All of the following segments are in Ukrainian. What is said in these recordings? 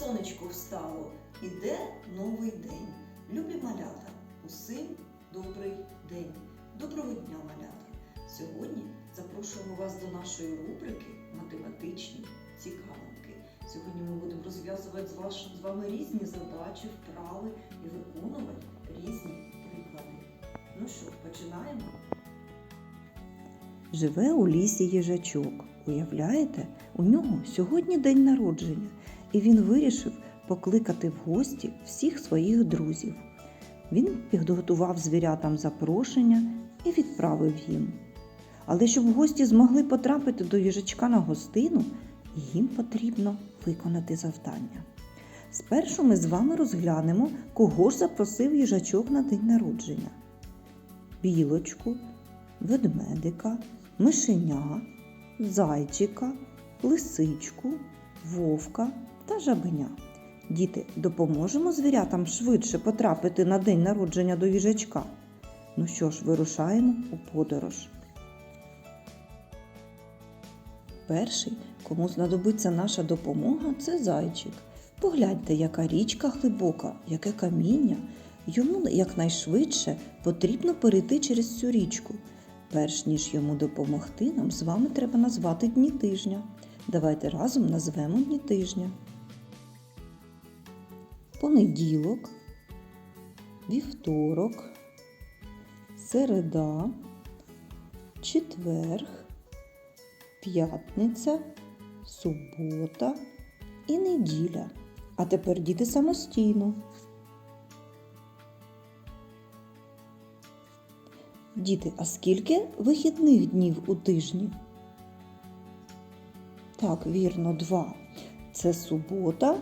сонечко встало, іде новий день. Любі малята, усім добрий день. Доброго дня, малята! Сьогодні запрошуємо вас до нашої рубрики Математичні цікавинки. Сьогодні ми будемо розв'язувати з, вашим, з вами різні задачі, вправи і виконувати різні приклади. Ну що, починаємо? Живе у лісі їжачок. Уявляєте, у нього сьогодні день народження, і він вирішив покликати в гості всіх своїх друзів. Він підготував звірятам запрошення і відправив їм. Але щоб гості змогли потрапити до їжачка на гостину, їм потрібно виконати завдання. Спершу ми з вами розглянемо, кого ж запросив їжачок на день народження: білочку, ведмедика, мишеня, зайчика, лисичку, вовка та жабеня. Діти, допоможемо звірятам швидше потрапити на день народження до їжачка. Ну що ж, вирушаємо у подорож. Перший, кому знадобиться наша допомога, це зайчик. Погляньте, яка річка глибока, яке каміння. Йому якнайшвидше потрібно перейти через цю річку. Перш ніж йому допомогти, нам з вами треба назвати дні тижня. Давайте разом назвемо дні тижня. Понеділок, вівторок, середа, четверг, п'ятниця, субота і неділя. А тепер діти самостійно. Діти, а скільки вихідних днів у тижні? Так, вірно, два. Це субота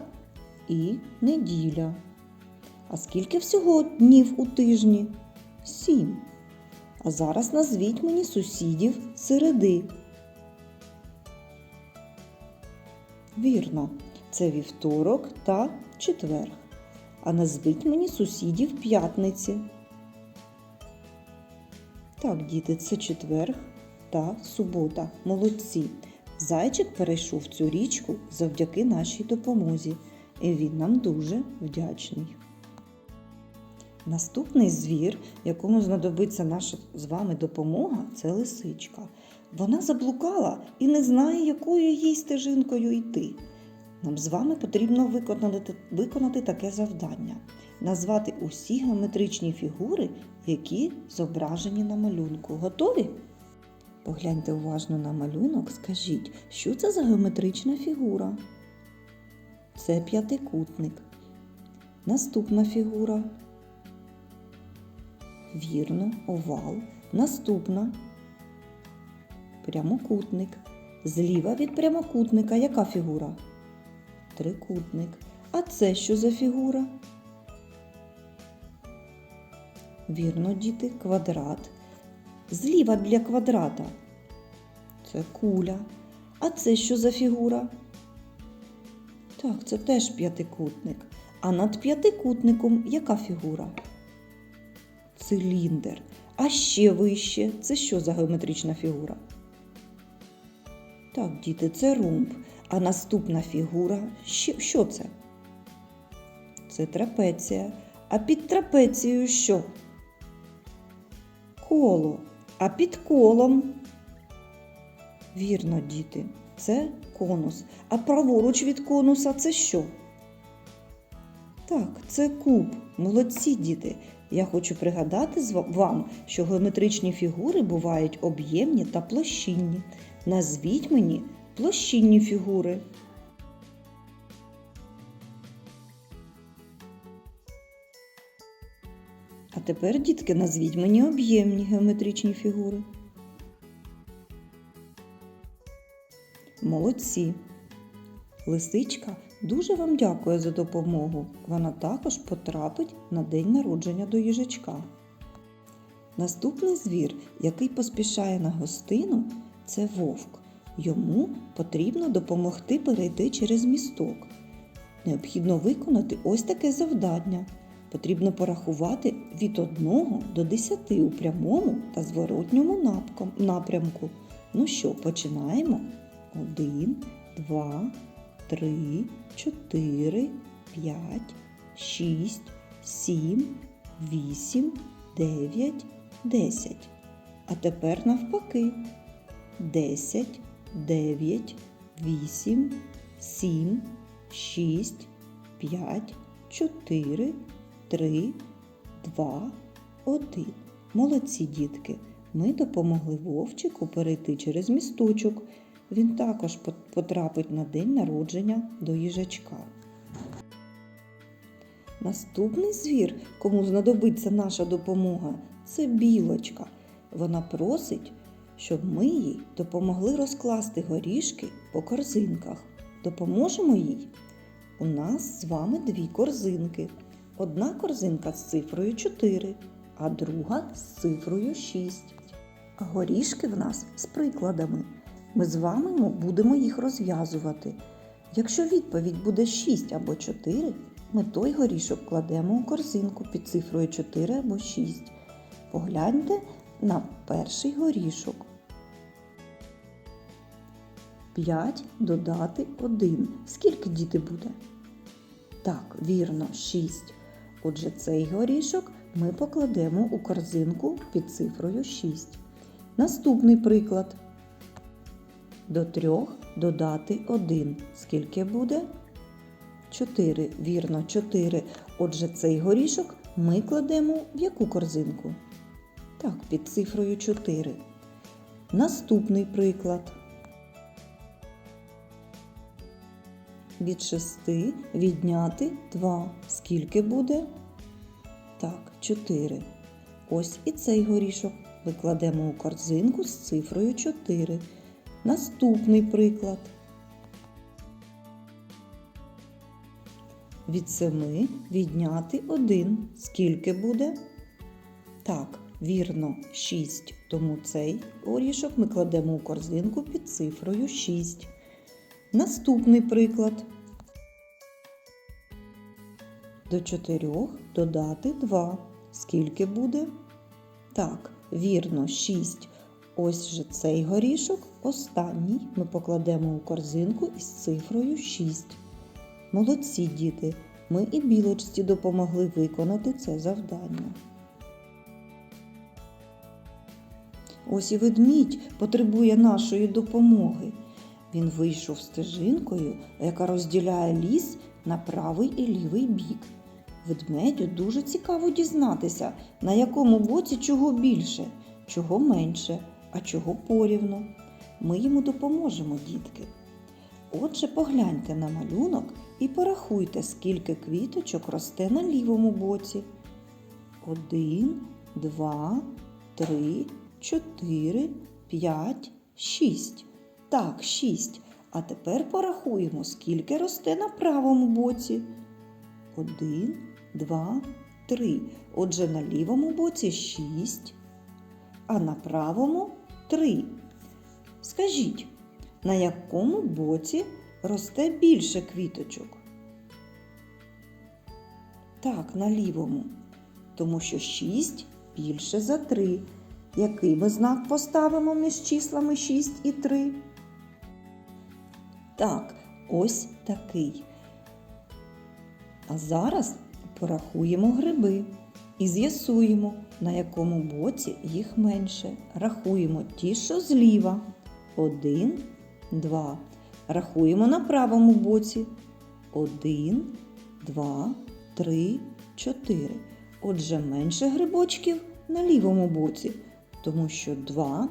і неділя. А скільки всього днів у тижні? Сім. А зараз назвіть мені сусідів середи. Вірно, це вівторок та четверг. А назвіть мені сусідів п'ятниці. Так, діти, це четверг та субота. Молодці. Зайчик перейшов цю річку завдяки нашій допомозі, і він нам дуже вдячний. Наступний звір, якому знадобиться наша з вами допомога, це лисичка. Вона заблукала і не знає, якою їй стежинкою йти. Нам з вами потрібно виконати, виконати таке завдання: назвати усі геометричні фігури, які зображені на малюнку. Готові? Погляньте уважно на малюнок, скажіть, що це за геометрична фігура? Це п'ятикутник. Наступна фігура. Вірно, овал. Наступна. Прямокутник. Зліва від прямокутника яка фігура? Трикутник. А це що за фігура? Вірно, діти, квадрат. Зліва для квадрата. Це куля. А це що за фігура? Так, це теж п'ятикутник. А над п'ятикутником яка фігура? Циліндр. А ще вище це що за геометрична фігура? Так, діти, це ромб. А наступна фігура що це? Це трапеція. А під трапецією що? Коло. А під колом. Вірно, діти, це конус. А праворуч від конуса це що? Так, це куб. Молодці діти. Я хочу пригадати вам, що геометричні фігури бувають об'ємні та площинні. Назвіть мені площинні фігури. А тепер, дітки, назвіть мені об'ємні геометричні фігури. Молодці. Лисичка дуже вам дякує за допомогу. Вона також потрапить на день народження до їжачка. Наступний звір, який поспішає на гостину, це вовк. Йому потрібно допомогти перейти через місток. Необхідно виконати ось таке завдання. Потрібно порахувати від 1 до 10 у прямому та зворотньому напрямку. Ну що, починаємо? 1, 2, три, чотири, п'ять, шість, сім, вісім, дев'ять, десять. А тепер навпаки. Десять, дев'ять, вісім, сім, шість, п'ять, чотири, три, два, один. Молодці дітки. Ми допомогли Вовчику перейти через місточок. Він також потрапить на день народження до їжачка. Наступний звір, кому знадобиться наша допомога, це білочка. Вона просить, щоб ми їй допомогли розкласти горішки по корзинках. Допоможемо їй? У нас з вами дві корзинки. Одна корзинка з цифрою 4, а друга з цифрою 6. Горішки в нас з прикладами. Ми з вами будемо їх розв'язувати. Якщо відповідь буде 6 або 4, ми той горішок кладемо у корзинку під цифрою 4 або 6. Погляньте на перший горішок. 5 додати 1. Скільки діти буде? Так, вірно, 6. Отже, цей горішок ми покладемо у корзинку під цифрою 6. Наступний приклад. До 3 додати 1. Скільки буде? 4. Вірно, 4. Отже, цей горішок ми кладемо в яку корзинку? Так, під цифрою 4. Наступний приклад. Від 6 відняти 2. Скільки буде? Так, 4. Ось і цей горішок ми кладемо у корзинку з цифрою 4. Наступний приклад. Від 7 відняти 1. Скільки буде? Так, вірно, 6. Тому цей горішок ми кладемо у корзинку під цифрою 6. Наступний приклад. До 4 додати 2. Скільки буде? Так, вірно, 6. Ось же цей горішок, останній ми покладемо у корзинку із цифрою 6. Молодці діти! Ми і білочці допомогли виконати це завдання. Ось і ведмідь потребує нашої допомоги. Він вийшов стежинкою, яка розділяє ліс на правий і лівий бік. Ведмедю дуже цікаво дізнатися, на якому боці чого більше, чого менше, а чого порівну. Ми йому допоможемо, дітки. Отже, погляньте на малюнок і порахуйте, скільки квіточок росте на лівому боці. Один, два, три, чотири, п'ять, шість. Так, шість. А тепер порахуємо, скільки росте на правому боці. Один, два, три. Отже, на лівому боці шість, а на правому три. Скажіть, на якому боці росте більше квіточок? Так, на лівому. Тому що 6 більше за 3. Який ми знак поставимо між числами 6 і 3? Так, ось такий. А зараз порахуємо гриби і з'ясуємо, на якому боці їх менше. Рахуємо ті, що зліва. Один, два. Рахуємо на правому боці. Один, два, три, чотири. Отже, менше грибочків на лівому боці, тому що два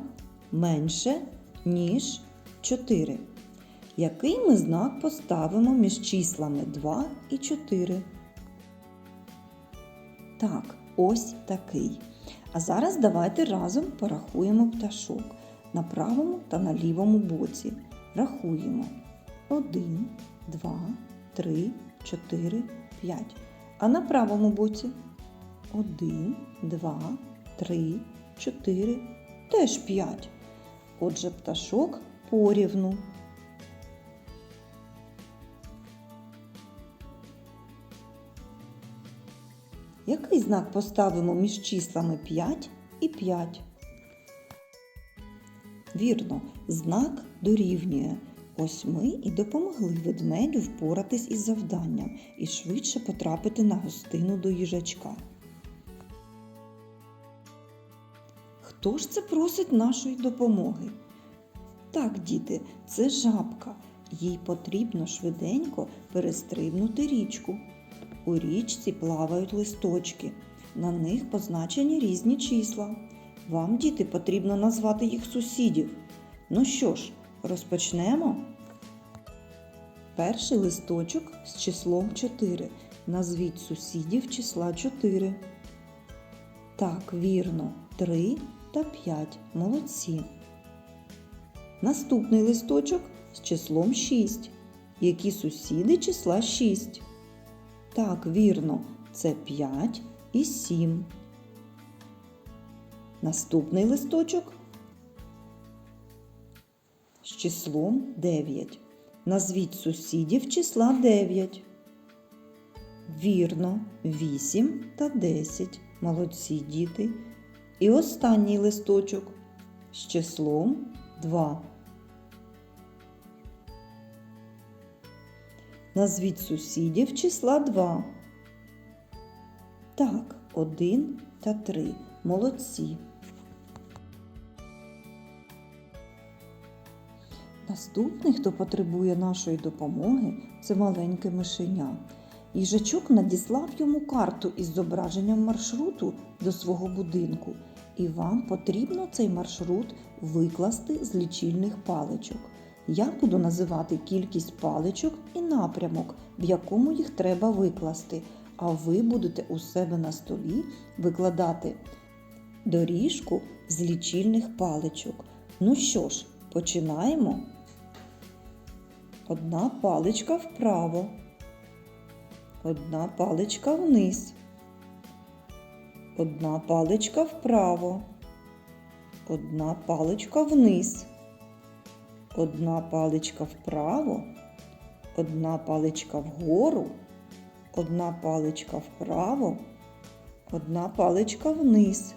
менше, ніж чотири. Який ми знак поставимо між числами 2 і 4? Так, ось такий. А зараз давайте разом порахуємо пташок на правому та на лівому боці. Рахуємо. 1, 2, 3, 4, 5. А на правому боці 1, 2, 3, 4, теж 5. Отже, пташок порівну. Знак поставимо між числами 5 і 5? Вірно, знак дорівнює. Ось ми і допомогли ведмедю впоратись із завданням і швидше потрапити на гостину до їжачка. Хто ж це просить нашої допомоги? Так, діти, це жабка. Їй потрібно швиденько перестрибнути річку. У річці плавають листочки. На них позначені різні числа. Вам, діти, потрібно назвати їх сусідів. Ну що ж, розпочнемо. Перший листочок з числом 4. Назвіть сусідів числа 4. Так, вірно, 3 та 5. Молодці. Наступний листочок з числом 6. Які сусіди числа 6? Так, вірно, це 5 і 7. Наступний листочок з числом 9. Назвіть сусідів числа 9. Вірно, 8 та 10. Молодці діти. І останній листочок з числом 2. Назвіть сусідів числа 2. Так, 1 та 3. Молодці. Наступний, хто потребує нашої допомоги, це маленьке мишеня. Їжачок надіслав йому карту із зображенням маршруту до свого будинку, і вам потрібно цей маршрут викласти з лічильних паличок. Я буду називати кількість паличок і напрямок, в якому їх треба викласти, а ви будете у себе на столі викладати доріжку з лічильних паличок. Ну що ж, починаємо. Одна паличка вправо, одна паличка вниз, одна паличка вправо, одна паличка вниз, одна паличка вправо, одна паличка вгору, одна паличка вправо, одна паличка вниз,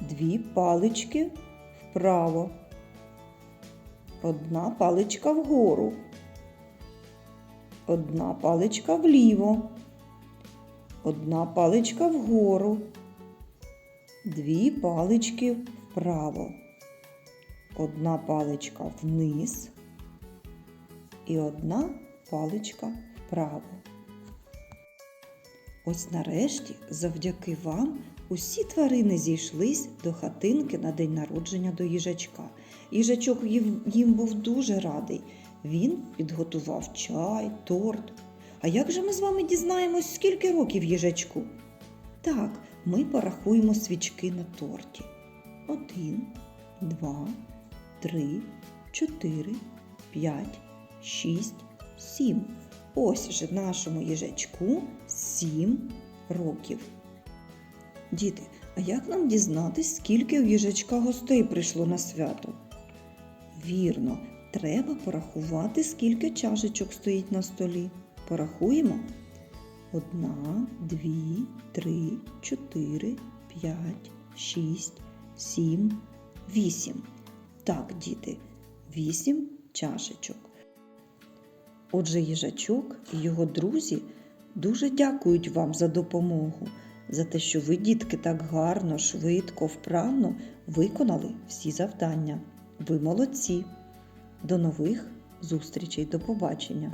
дві палички вправо. Одна паличка вгору, одна паличка вліво, одна паличка вгору, дві палички вправо, одна паличка вниз і одна паличка вправо. Ось нарешті, завдяки вам, усі тварини зійшлись до хатинки на день народження до їжачка. Їжачок їм, був дуже радий. Він підготував чай, торт. А як же ми з вами дізнаємось, скільки років їжачку? Так, ми порахуємо свічки на торті. Один, два, три, чотири, п'ять, шість, сім. Ось же нашому їжачку сім років. Діти, а як нам дізнатись, скільки у їжачка гостей прийшло на свято? Вірно, треба порахувати, скільки чашечок стоїть на столі. Порахуємо. Одна, дві, три, чотири, п'ять, шість, сім, вісім. Так, діти, вісім чашечок. Отже, їжачок і його друзі дуже дякують вам за допомогу, за те, що ви, дітки, так гарно, швидко, вправно виконали всі завдання. Ви молодці. До нових зустрічей, до побачення!